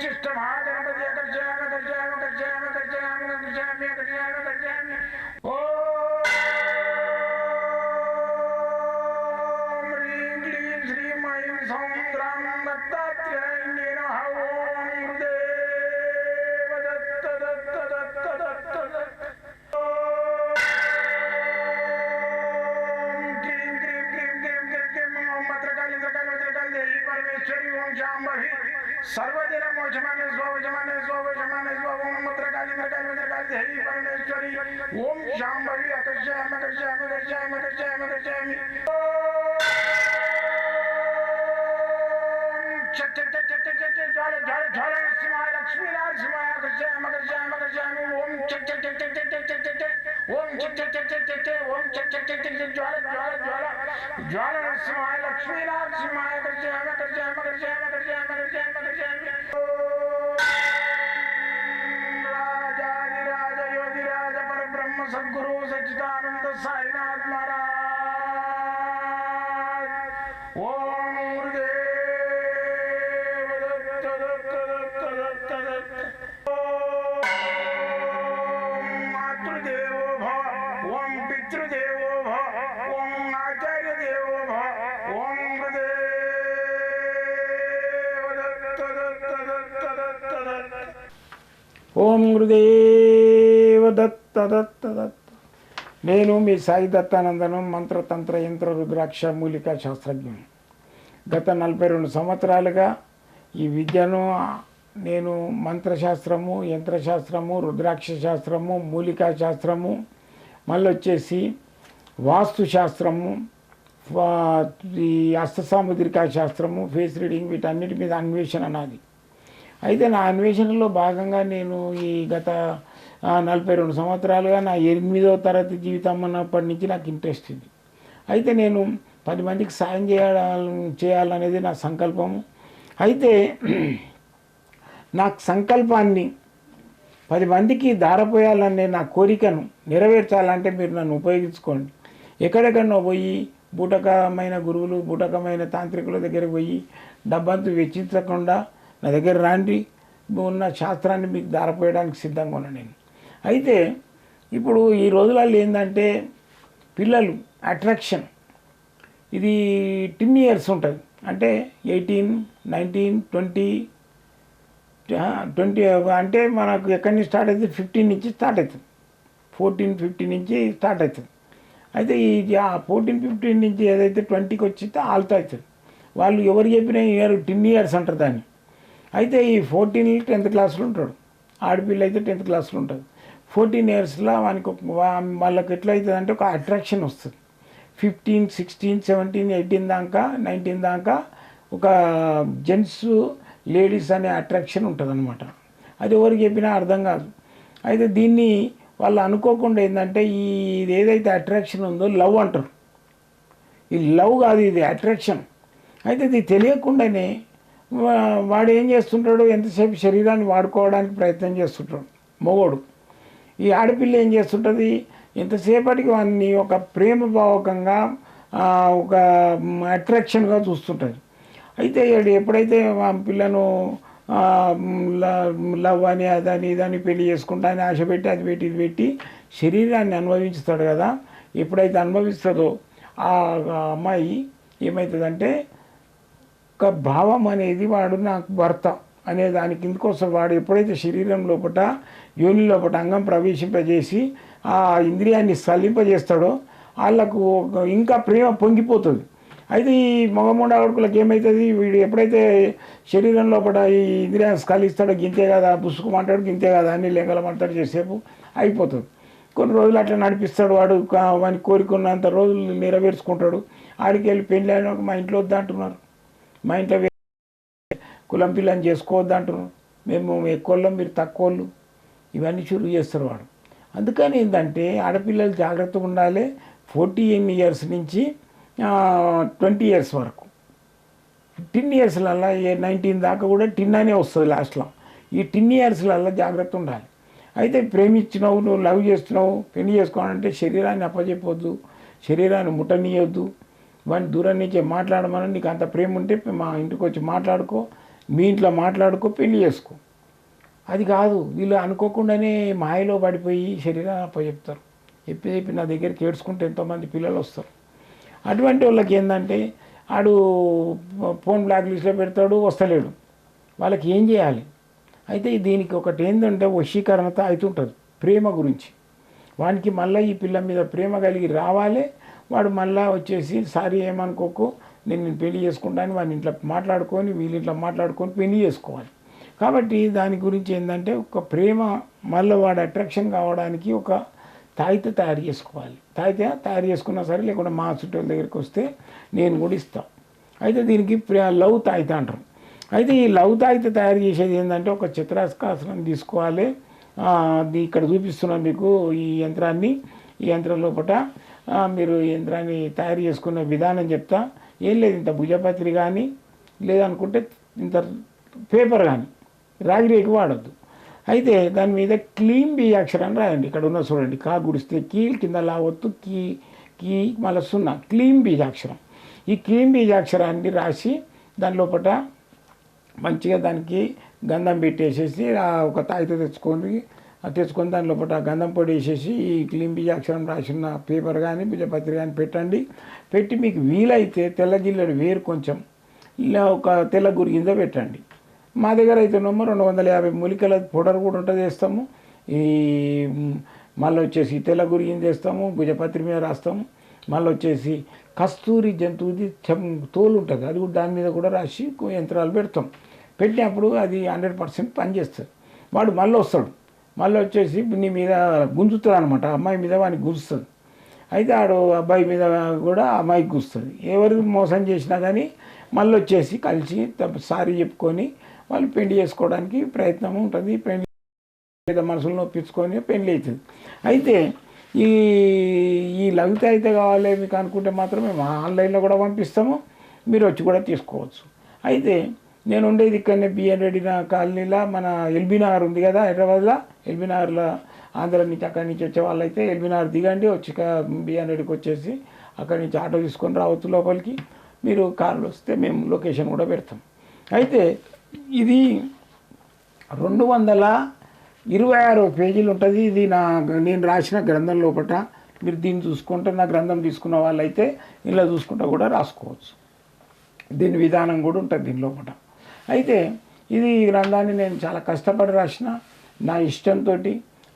चिष्ट महागणपति अकर्षयाम अकर्षयाम अकर्षयाम अकर्षयाम अकर्षयामि अकर्षयाम अकर्षयामि ॐ ह्रीं क्लीं श्रीं ऐं सौं ग्रां दत्तात्रेयण्ये नमः ॐ हृदेव ओम परमेश्वरी ओम सर्वदिनं वजमाने स्वजमाने स्वजमाने स्वमत्र कालिन्द्र कालिन्द्र कालि हरि परमेश्वरी, ओम शाम्भवी अकर्षयाम अकर्षयाम अकर्षयाम अकर्षयाम अकर्षयामि जल जल जल शिवाय लक्ष्मी लाल शिवाय मगर जय मगर जय मगर जय ओम चक चक चक चक चक चक चक ओम चक चक चक चक चक ओम चक चक चक चक चक ज्वाला ज्वाला ज्वाला ज्वाला शिवाय लक्ष्मी लाल शिवाय मगर जय मगर जय मगर जय मगर जय मगर जय मगर जय ఓం గురుదేవ దత్త దత్త దత్త. నేను మీ సాయి దత్తానందనం మంత్రతంత్ర యంత్ర రుద్రాక్ష మూలికా శాస్త్రజ్ఞుని. గత నలభై రెండు సంవత్సరాలుగా ఈ విద్యను నేను మంత్రశాస్త్రము యంత్రశాస్త్రము రుద్రాక్ష శాస్త్రము మూలికా శాస్త్రము మళ్ళీ వచ్చేసి వాస్తు శాస్త్రము ఈ హస్త శాస్త్రము ఫేస్ రీడింగ్ వీటన్నిటి మీద అన్వేషణ నాది. అయితే నా అన్వేషణలో భాగంగా నేను ఈ గత నలభై రెండు సంవత్సరాలుగా నా ఎనిమిదో తరగతి జీవితం అన్నప్పటి నుంచి నాకు ఇంట్రెస్ట్ ఇది అయితే నేను పది మందికి సాయం చేయాల చేయాలనేది నా సంకల్పము అయితే నా సంకల్పాన్ని పది మందికి దారపోయాలనే నా కోరికను నెరవేర్చాలంటే మీరు నన్ను ఉపయోగించుకోండి. ఎక్కడెక్కడో పోయి బూటకమైన గురువులు బూటకమైన తాంత్రికుల దగ్గరకు పోయి డబ్బంతా వెచ్చించకుండా నా దగ్గర రాండి ఉన్న శాస్త్రాన్ని మీకు దారపోయడానికి సిద్ధంగా ఉన్నా నేను. అయితే ఇప్పుడు ఈ రోజులలో ఏంటంటే పిల్లలు అట్రాక్షన్ ఇది టెన్ ఇయర్స్ ఉంటుంది. అంటే ఎయిటీన్ నైన్టీన్ ట్వంటీ ట్వంటీ అంటే మనకు ఎక్కడి నుంచి స్టార్ట్ అవుతుంది? ఫిఫ్టీన్ నుంచి స్టార్ట్ అవుతుంది. ఫోర్టీన్ ఫిఫ్టీన్ నుంచి స్టార్ట్ అవుతుంది. అయితే ఈ ఫోర్టీన్ ఫిఫ్టీన్ నుంచి ఏదైతే ట్వంటీకి వచ్చితే ఆల్తో అవుతుంది. వాళ్ళు ఎవరు చెప్పినా ఇయర్ టెన్ ఇయర్స్ అంటారు దాన్ని. అయితే ఈ ఫోర్టీన్ టెన్త్ క్లాస్లో ఉంటాడు. ఆడపిల్ల అయితే టెన్త్ క్లాస్లో ఉంటుంది. ఫోర్టీన్ ఇయర్స్లో వానికి ఒక- వాళ్ళకి ఎట్లా అవుతుంది అంటే ఒక అట్రాక్షన్ వస్తుంది. ఫిఫ్టీన్ సిక్స్టీన్ సెవెంటీన్ ఎయిటీన్ దాకా నైన్టీన్ దాకా ఒక జెంట్స్ లేడీస్ అనే అట్రాక్షన్ ఉంటుంది అనమాట అది ఎవరికి చెప్పినా అర్థం కాదు. అయితే దీన్ని వాళ్ళు అనుకోకుండా ఏంటంటే ఈ ఇది ఏదైతే అట్రాక్షన్ ఉందో లవ్ అంటారు. ఈ లవ్ కాదు ఇది అట్రాక్షన్. అయితే ఇది తెలియకుండానే వాడు ఏం చేస్తుంటాడు? ఎంతసేపు శరీరాన్ని వాడుకోవడానికి ప్రయత్నం చేస్తుంటాడు. మగోడు. ఈ ఆడపిల్ల ఏం చేస్తుంటుంది? ఎంతసేపటికి వాడిని ఒక ప్రేమ భావకంగా ఒక అట్రాక్షన్గా చూస్తుంటుంది. అయితే ఈడు ఎప్పుడైతే ఆ పిల్లను లవ్ అని అదని ఇదని పెళ్ళి చేసుకుంటా అని ఆశ పెట్టి అది పెట్టి ఇది పెట్టి శరీరాన్ని అనుభవిస్తాడు కదా. ఎప్పుడైతే అనుభవిస్తుందో ఆ అమ్మాయి ఏమవుతుందంటే ఒక భావం అనేది వాడు నాకు భర్త అనే దాని కిందకు వాడు ఎప్పుడైతే శరీరం లోపట యోని లోపట అంగం ప్రవేశింపజేసి ఆ ఇంద్రియాన్ని సల్లింపజేస్తాడో వాళ్ళకు ఒక ఇంకా ప్రేమ పొంగిపోతుంది. అయితే ఈ మగమూడ ఆడుకులకు ఏమవుతుంది వీడు ఎప్పుడైతే శరీరం లోపల ఈ ఇంద్రియాన్ని స్కలిస్తాడో గింతే కదా పుసుకుమంటాడు గింతే కదా అన్ని లేగలమంటాడు చేసేపు అయిపోతుంది. కొన్ని రోజులు అట్లా నడిపిస్తాడు వాడు వాని కోరికున్నంత రోజులు నెరవేర్చుకుంటాడు. ఆడికి వెళ్ళి పెళ్ళి అయిన మా ఇంట్లో వద్దంటున్నారు. మా ఇంట్లో కులం పిల్లని చేసుకోవద్దు అంటున్నారు మేము ఎక్కువ మీరు తక్కువళ్ళు. ఇవన్నీ షురు చేస్తారు వాడు. అందుకని ఏంటంటే ఆడపిల్లలు జాగ్రత్తగా ఉండాలి. ఫోర్టీన్ ఇయర్స్ నుంచి ట్వంటీ ఇయర్స్ వరకు. టిన్ ఇయర్స్లల్లో ఏ నైన్టీన్ దాకా కూడా టిన్ అనే వస్తుంది లాస్ట్లో. ఈ టిన్ ఇయర్స్లల్లో జాగ్రత్త ఉండాలి. అయితే ప్రేమించినావు నువ్వు లవ్ చేస్తున్నావు పెళ్ళి చేసుకోవాలంటే శరీరాన్ని అప్పచెప్పొద్దు శరీరాన్ని ముట్టనీయొద్దు. వాడిని దూరం నుంచి మాట్లాడమని నీకు అంత ప్రేమ ఉంటే మా ఇంటికి వచ్చి మాట్లాడుకో మీ ఇంట్లో మాట్లాడుకో పెళ్ళి చేసుకో. అది కాదు వీళ్ళు అనుకోకుండానే మాయలో పడిపోయి శరీరా పోయి చెప్తారు. చెప్పి చెప్పి నా దగ్గరికి ఏడ్చుకుంటే ఎంతోమంది పిల్లలు వస్తారు. అటువంటి వాళ్ళకి ఏంటంటే ఆడు ఫోన్ బ్లాక్ లిస్ట్లో పెడతాడు వస్తలేడు. వాళ్ళకి ఏం చేయాలి? అయితే దీనికి ఒకటి ఏంటంటే వశీకరణత అవుతుంటుంది ప్రేమ గురించి. వానికి మళ్ళీ ఈ పిల్ల మీద ప్రేమ కలిగి రావాలి వాడు మళ్ళీ వచ్చేసి సారీ ఏమనుకోకు నేను నేను పెళ్ళి చేసుకుంటాను వాడిని ఇంట్లో మాట్లాడుకొని వీళ్ళు ఇంట్లో మాట్లాడుకొని పెళ్ళి చేసుకోవాలి. కాబట్టి దాని గురించి ఏంటంటే ఒక ప్రేమ మళ్ళీ వాడు అట్రాక్షన్ కావడానికి ఒక తాయిత తయారు చేసుకోవాలి. తాయిత తయారు చేసుకున్నా సరే లేకుండా మా చుట్టాల దగ్గరికి వస్తే నేను కూడా ఇస్తాను అయితే దీనికి లవ్ తాయిత అంటారు. అయితే ఈ లవ్ తాయిత తయారు చేసేది ఏంటంటే ఒక చిత్రాస్కాసనం తీసుకోవాలి. అది ఇక్కడ చూపిస్తున్నాను మీకు ఈ యంత్రాన్ని. ఈ యంత్రం లోపల మీరు యంత్రాన్ని తయారు చేసుకునే విధానం చెప్తా. ఏం లేదు ఇంత భుజపత్రి కానీ లేదనుకుంటే ఇంత పేపర్ కానీ రాగిరేకి వాడద్దు. అయితే దాని మీద క్లీన్ బి అక్షరాన్ని రాయండి. ఇక్కడ ఉన్న చూడండి కా గుడిస్తే కీ కింద లావద్దు కీ కీ మళ్ళీ సున్నా. క్లీన్ బీజాక్షరం. ఈ క్లీన్ బీజాక్షరాన్ని రాసి దాని లోపల మంచిగా దానికి గంధం పెట్టేసేసి ఒక తాయిత తెచ్చుకొని తెచ్చుకొని దాని లోపల గంధం పొడి వేసేసి ఈ క్లీన్ అక్షరం రాసిన పేపర్ కానీ భుజపత్రి కానీ పెట్టండి. పెట్టి మీకు వీలైతే తెల్ల జిల్లెడు వేరు కొంచెం. ఒక తెల్ల గురిగింజ పెట్టండి. మా దగ్గర అయితే నమ్మ రెండు వందల యాభై మూలికల పౌడర్ కూడా ఉంటుంది వేస్తాము. ఈ మళ్ళీ వచ్చేసి తెల్ల గురిగింజ వేస్తాము భుజపత్రి మీద రాస్తాము. మళ్ళీ వచ్చేసి కస్తూరి జంతువుది చెం తోలు ఉంటుంది. అది కూడా దాని మీద కూడా రాసి యంత్రాలు పెడతాం. పెట్టినప్పుడు అది హండ్రెడ్ పర్సెంట్ పనిచేస్తుంది. వాడు మళ్ళీ వస్తాడు. మళ్ళీ వచ్చేసి నీ మీద గుంజుతుంది అనమాట అమ్మాయి మీద వాడిని గుంజుతుంది అయితే ఆడు అబ్బాయి మీద కూడా అమ్మాయికి గుస్తుంది ఎవరు మోసం చేసినా కానీ మళ్ళీ వచ్చేసి కలిసి తప్ప సారీ చెప్పుకొని వాళ్ళు పెళ్ళి చేసుకోవడానికి ప్రయత్నం ఉంటుంది. పెళ్ళి మీద మనసులు నొప్పించుకొని పెళ్ళి అవుతుంది అయితే ఈ ఈ లవితే అయితే కావాలి మీకు అనుకుంటే మాత్రం మేము ఆన్లైన్లో కూడా పంపిస్తాము. మీరు వచ్చి కూడా తీసుకోవచ్చు. అయితే నేను ఉండేది ఇక్కడనే బిఎన్ రెడ్డి కాలనీలో. మన ఎల్బీ నగర్ ఉంది కదా హైదరాబాద్లో. ఎల్బీనగర్లో ఆంధ్ర నుంచి అక్కడి నుంచి వచ్చే వాళ్ళైతే ఎల్బీ దిగండి వచ్చి బిఎన్ వచ్చేసి అక్కడి నుంచి ఆటో తీసుకొని రావచ్చు లోపలికి. మీరు కార్లు వస్తే మేము లొకేషన్ కూడా పెడతాం. అయితే ఇది రెండు వందల ఇరవై ఆరు పేజీలు ఉంటుంది. ఇది నా నేను రాసిన గ్రంథం లోపల మీరు దీన్ని చూసుకుంటే నా గ్రంథం తీసుకున్న వాళ్ళైతే ఇలా చూసుకుంటా కూడా రాసుకోవచ్చు. దీని విధానం కూడా ఉంటుంది దీని లోపల అయితే ఇది ఈ గ్రంథాన్ని నేను చాలా కష్టపడి రాసిన. నా ఇష్టంతో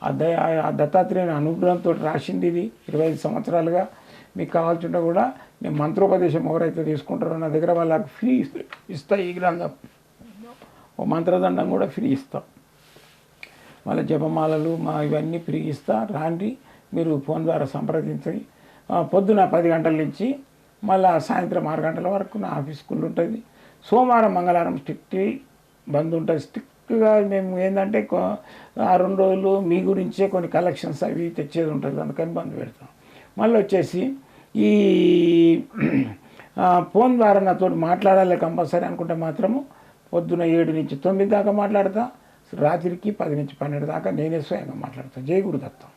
ఆ దయ ఆ దత్తాత్రేయుని అనుగ్రహంతో రాసింది ఇది ఇరవై ఐదు సంవత్సరాలుగా. మీకు కావాల్సింటే కూడా నేను మంత్రోపదేశం ఎవరైతే తీసుకుంటారో నా దగ్గర వాళ్ళకి ఫ్రీ ఇస్తా ఈ గ్రంథం. ఓ మంత్రదండం కూడా ఫ్రీ ఇస్తాం. వాళ్ళ జపమాలలు మా ఇవన్నీ ఫ్రీ ఇస్తా. రాండి మీరు ఫోన్ ద్వారా సంప్రదించండి. పొద్దున పది గంటల నుంచి మళ్ళీ సాయంత్రం ఆరు గంటల వరకు నా ఆఫీస్ స్కూల్ ఉంటుంది. సోమవారం మంగళవారం స్ట్రిక్ట్ బంద్ ఉంటుంది. స్ట్రిక్ట్గా మేము ఏంటంటే ఆ రెండు రోజులు మీ గురించే కొన్ని కలెక్షన్స్ అవి తెచ్చేది ఉంటుంది. అందుకని బంద్ పెడతాం. మళ్ళీ వచ్చేసి ఈ ఫోన్ ద్వారా నాతో మాట్లాడాలి కంపల్సరీ అనుకుంటే మాత్రము పొద్దున ఏడు నుంచి తొమ్మిది దాకా మాట్లాడతా రాత్రికి పది నుంచి పన్నెండు దాకా నేనే స్వయంగా మాట్లాడతాను జై గురుదత్తం.